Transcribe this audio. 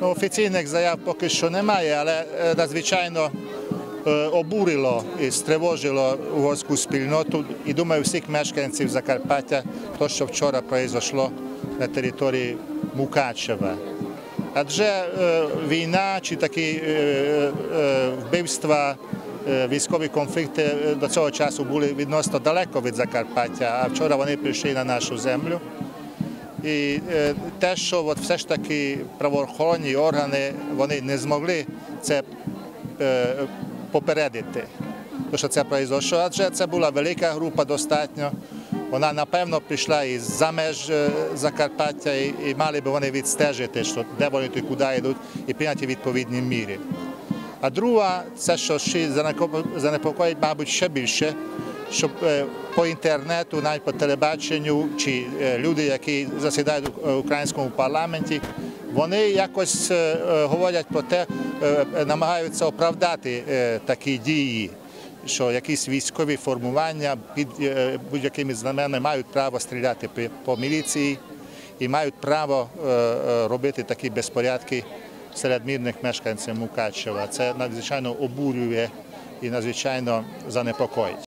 Ну, Офіційних заяв поки що немає, але е, надзвичайно е, обурило і стривожило угорську спільноту і думаю всіх мешканців Закарпаття, то, що вчора произошло на території Мукачева. Адже е, війна чи такі вбивства, військові конфлікти до цього часу були відносно далеко від Закарпаття, а вчора вони прийшли на нашу землю. І е, те, що от все ж таки правоохоронні органи вони не змогли це е, попередити, то що це произошло, адже це була велика група достатньо. Вона напевно прийшла із за меж е, Закарпаття і, і мали б вони відстежити, що де вони і куди йдуть, і прийняти відповідні міри. А друга, це що ще занепокоїть, мабуть, ще більше, щоб е, по інтернету, навіть по телебаченню, чи е, люди, які засідають е, українському парламенті, вони якось говорять про те, намагаються оправдати такі дії, що якісь військові формування під будь-якими знаменами мають право стріляти по міліції і мають право робити такі безпорядки серед мирних мешканців Мукачева. Це надзвичайно обурює і надзвичайно занепокоїть.